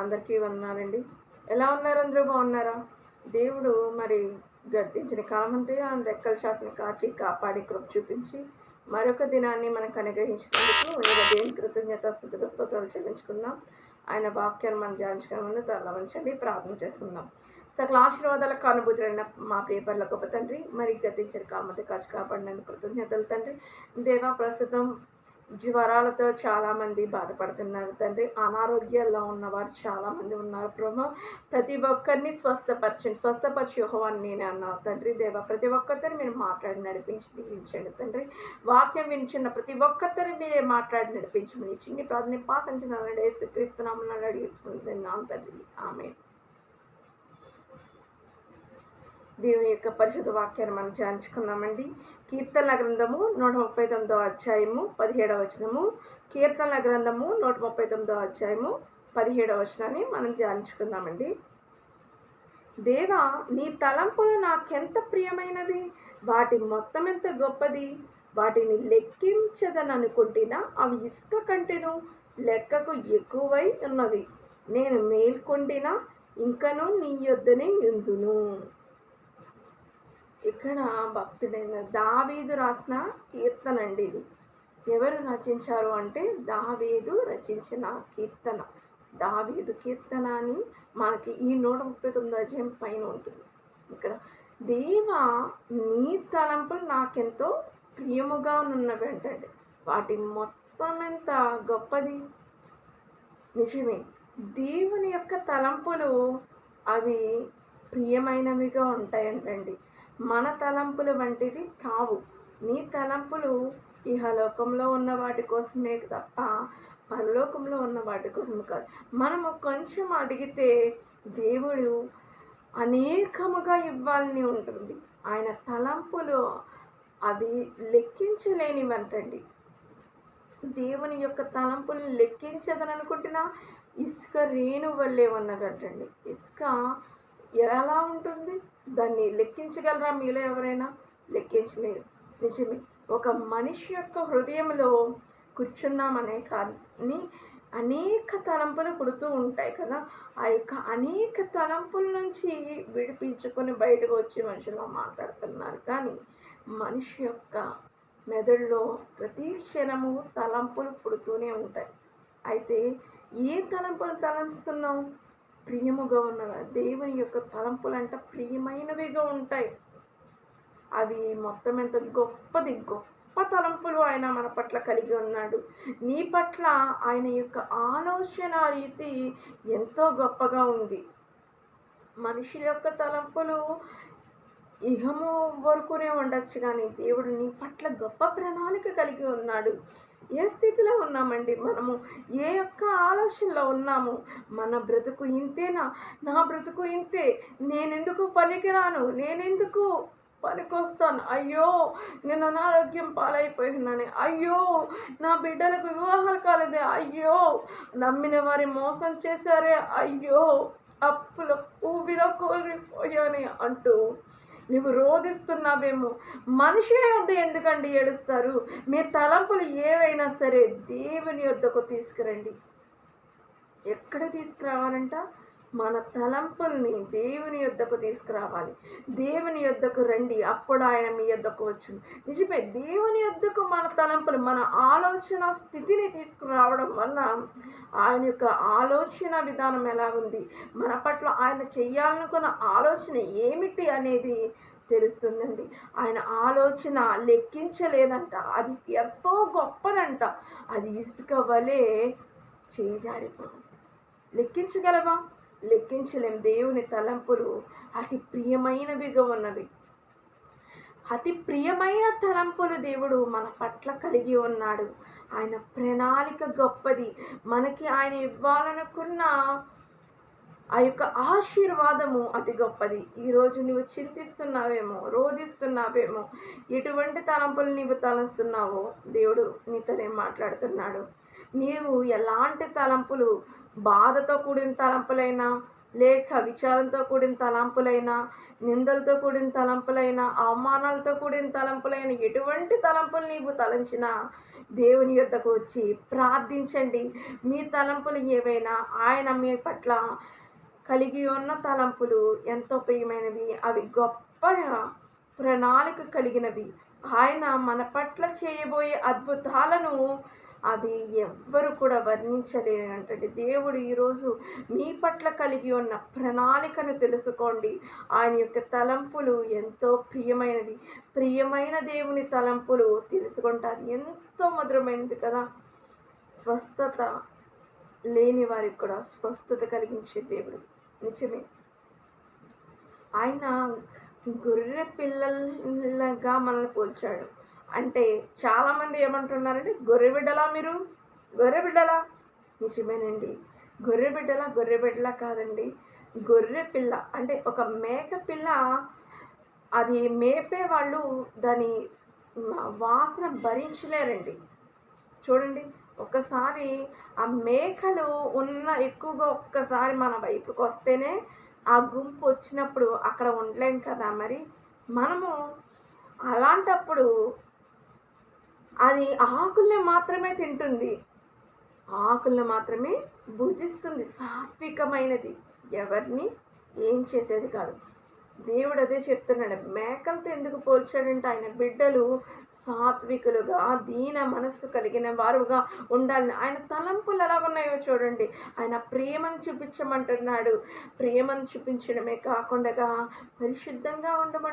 అందరికీ వందనాలండి. ఎలా ఉన్నారు అందరూ? బాగున్నారా? దేవుడు మరి గర్తించిన కాలమంతే ఆ రెక్కల షాట్ని కాచి కాపాడి కృప చూపించి మరొక దినాన్ని మనకు అనుగ్రహించినందుకు దేవుని కృతజ్ఞత స్థుతులు చెల్లించుకుందాం. ఆయన వాక్యాన్ని మనం ధ్యానించుకునే ముందు తల వంచండి ప్రార్థన చేసుకుందాం. సకల ఆశీర్వాదాలకు అనుభూతులైన మా పేపర్ల గొప్ప తండ్రి మరి గతించిన కాలమంతే కాచి కాపాడినందుకు కృతజ్ఞతలు తండ్రి. దేవా ప్రస్తుతం జ్వరాలతో చాలామంది బాధపడుతున్నారు. తండ్రి అనారోగ్యాల్లో ఉన్నవారు చాలామంది ఉన్నారు. ప్రభు ప్రతి ఒక్కరిని స్వస్థపరచండి. స్వస్థపరిచి యోహవాన్ని నేనే అన్నావు తండ్రి దేవ ప్రతి ఒక్కరిని మీరు మాట్లాడి నడిపించి దీవించండి. తండ్రి వాక్యం వినిచిన ప్రతి ఒక్కరిని మీరే మాట్లాడి నడిపించమని చిన్ని ప్రార్థన చిన్న క్రీస్తునామని అడిగి తండ్రి. ఆమె దేవుని యొక్క పరిశుద్ధ వాక్యాన్ని మనం ధ్యానించుకున్నామండి కీర్తనల గ్రంథము నూట ముప్పై తొమ్మిదో అధ్యాయము పదిహేడవ వచనము. కీర్తనల గ్రంథము నూట ముప్పై తొమ్మిదో అధ్యాయము పదిహేడవ వచనాన్ని మనం ధ్యానించుకుందామండి. దేవా నీ తలంపులు నాకెంత ప్రియమైనవి? వాటి మొత్తం ఎంత గొప్పది? వాటిని లెక్కించదని అనుకుంటున్నా అవి ఇసుక కంటేను లెక్కకు ఎక్కువై ఉన్నవి నేను మేల్కొండినా ఇంకను నీ యొద్దనే ఎందును ఇక్కడ భక్తుడైన దావీదు రాసిన కీర్తన అండి ఇది. ఎవరు రచించారు అంటే దావీదు రచించిన కీర్తన. దావీదు కీర్తన అని మనకి ఈ నూట ముప్పై తొమ్మిది అధ్యాయం పైన ఉంటుంది. ఇక్కడ దేవ నీ తలంపులు నాకెంతో ప్రియముగా ఉన్నవి అంటండి. వాటి మొత్తం ఎంత గొప్పది? నిజమే దేవుని యొక్క తలంపులు అవి ప్రియమైనవిగా ఉంటాయంటండి. మన తలంపులు వంటివి కావు. నీ తలంపులు ఇహలోకంలో ఉన్న వాటి కోసమే తప్ప పరలోకంలో ఉన్న వాటి కోసం కాదు. మనము కొంచెం అడిగితే దేవుడు అనేకముగా ఇవ్వాలని ఉంటుంది. ఆయన తలంపులు అవి లెక్కించలేనివంటండి. దేవుని యొక్క తలంపులు లెక్కించదని అనుకుంటున్నా ఇసుక రేణు వల్లే ఉన్నదంటండి. ఇసుక ఎలా ఉంటుంది? దాన్ని లెక్కించగలరా మీలో ఎవరైనా? లెక్కించలేరు నిజమే. ఒక మనిషి యొక్క హృదయంలో కూర్చున్నామనే కానీ అనేక తలంపులు పుడుతూ ఉంటాయి కదా? ఆ యొక్క అనేక తలంపుల నుంచి విడిపించుకొని బయటకు వచ్చి మనుషులు మాట్లాడుతున్నారు. కానీ మనిషి యొక్క మెదడులో ప్రతి క్షణము తలంపులు పుడుతూనే ఉంటాయి. అయితే ఏ తలంపులు తలంస్తున్నాం ప్రియముగా ఉన్నవి దేవుని యొక్క తలంపులు అంటే ప్రియమైనవిగా ఉంటాయి. అవి మొత్తం ఎంత గొప్పది గొప్ప తలంపులు ఆయన మన పట్ల కలిగి ఉన్నాడు. నీ పట్ల ఆయన యొక్క ఆలోచన రీతి ఎంతో గొప్పగా ఉంది. మనుషుల యొక్క తలంపులు ఇహము వరకునే ఉండొచ్చు కానీ దేవుడు నీ పట్ల గొప్ప ప్రణాళిక కలిగి ఉన్నాడు. ఏ స్థితిలో ఉన్నామండి మనము? ఏ యొక్క ఆలోచనలో ఉన్నాము? మన బ్రతుకు ఇంతేనా? నా బ్రతుకు ఇంతే. నేనెందుకు పనికిరాను? నేనెందుకు పనికొస్తాను? అయ్యో నేను అనారోగ్యం పాలైపోయినాను అయ్యో నా బిడ్డలకు వివాహాలు కాలేదే. అయ్యో నమ్మిన వారి మోసం చేశారే. అయ్యో అప్పుల ఊబిలో కోరిపోయాని అంటూ నువ్వు రోధిస్తున్నావేమో. మనిషి వద్ద ఎందుకండి ఏడుస్తారు? మీ తలంపులు ఏవైనా సరే దేవుని వద్దకు తీసుకురండి. ఎక్కడ తీసుకురావాలంట? మన తలంపుల్ని దేవుని యొద్దకు తీసుకురావాలి. దేవుని యొద్దకు రండి. అప్పుడు ఆయన మీ యొద్దకు వచ్చును. నిజమే దేవుని యొద్దకు మన తలంపులు మన ఆలోచన స్థితిని తీసుకురావడం వల్ల ఆయన యొక్క ఆలోచన విధానం ఎలా ఉంది? మన పట్ల ఆయన చేయాలనుకున్న ఆలోచన ఏమిటి అనేది తెలుస్తుందండి. ఆయన ఆలోచన లెక్కించలేదంట. అది ఎంతో గొప్పదంట. అది ఇసుక వలె జారిపోతుంది. లెక్కించగలవా? లెక్కించలేం. దేవుని తలంపులు అతి ప్రియమైనవిగా ఉన్నవి. అతి ప్రియమైన తలంపులు దేవుడు మన పట్ల కలిగి ఉన్నాడు. ఆయన ప్రణాళిక గొప్పది. మనకి ఆయన ఇవ్వాలనుకున్న ఆ యొక్క ఆశీర్వాదము అతి గొప్పది. ఈరోజు నువ్వు చింతిస్తున్నావేమో రోధిస్తున్నావేమో ఎటువంటి తలంపులు నీవు తలంస్తున్నావో దేవుడు నీతోనే మాట్లాడుతున్నాడు. నీవు ఎలాంటి తలంపులు బాధతో కూడిన తలంపులైనా లేక విచారంతో కూడిన తలంపులైనా నిందలతో కూడిన తలంపులైన అవమానాలతో కూడిన తలంపులైన ఎటువంటి తలంపులు నీవు తలంచినా దేవుని యొద్దకు వచ్చి ప్రార్థించండి. మీ తలంపులు ఏవైనా ఆయన మీ పట్ల కలిగి ఉన్న తలంపులు ఎంతో ప్రియమైనవి. అవి గొప్ప ప్రణాళిక కలిగినవి. ఆయన మన పట్ల చేయబోయే అద్భుతాలను అది ఎవ్వరు కూడా వర్ణించలేనంటే దేవుడు ఈరోజు మీ పట్ల కలిగి ఉన్న ప్రణాళికను తెలుసుకోండి. ఆయన యొక్క తలంపులు ఎంతో ప్రియమైనవి. ప్రియమైన దేవుని తలంపులు తెలుసుకుంటారు. ఎంతో మధురమైనది కదా. స్వస్థత లేని వారికి కూడా స్వస్థత కలిగించే దేవుడు. నిజమే. ఆయన గొర్రె పిల్లలుగా మనల్ని పోల్చాడు. అంటే చాలామంది ఏమంటున్నారంటే గొర్రెబిడ్డలా మీరు? గొర్రె బిడ్డలా? నిజమేనండి. గొర్రె గొర్రెబిడ్డలా కాదండి. గొర్రె పిల్ల అంటే ఒక మేక పిల్ల అది మేపే వాళ్ళు దాని వాసన భరించలేరండి. చూడండి ఒకసారి ఆ మేకలు ఉన్న ఎక్కువగా ఒక్కసారి మన వైపుకి వస్తేనే ఆ గుంపు వచ్చినప్పుడు అక్కడ ఉండలేం కదా మరి. మనము అలాంటప్పుడు అది ఆకుల్ని మాత్రమే తింటుంది. ఆకుల్ని మాత్రమే భుజిస్తుంది. సాత్వికమైనది. ఎవరిని? ఏం చేసేది కాదు. దేవుడు అదే చెప్తున్నాడు. మేకలతో ఎందుకు పోల్చాడంటే ఆయన బిడ్డలు సాత్వికులుగా దీన మనస్సు కలిగిన వారుగా ఉండాలని. ఆయన తలంపులు ఎలాగున్నాయో చూడండి. ఆయన ప్రేమను చూపించమంటున్నాడు. ప్రేమను చూపించడమే కాకుండా పరిశుద్ధంగా ఉండమంటున్నాడు.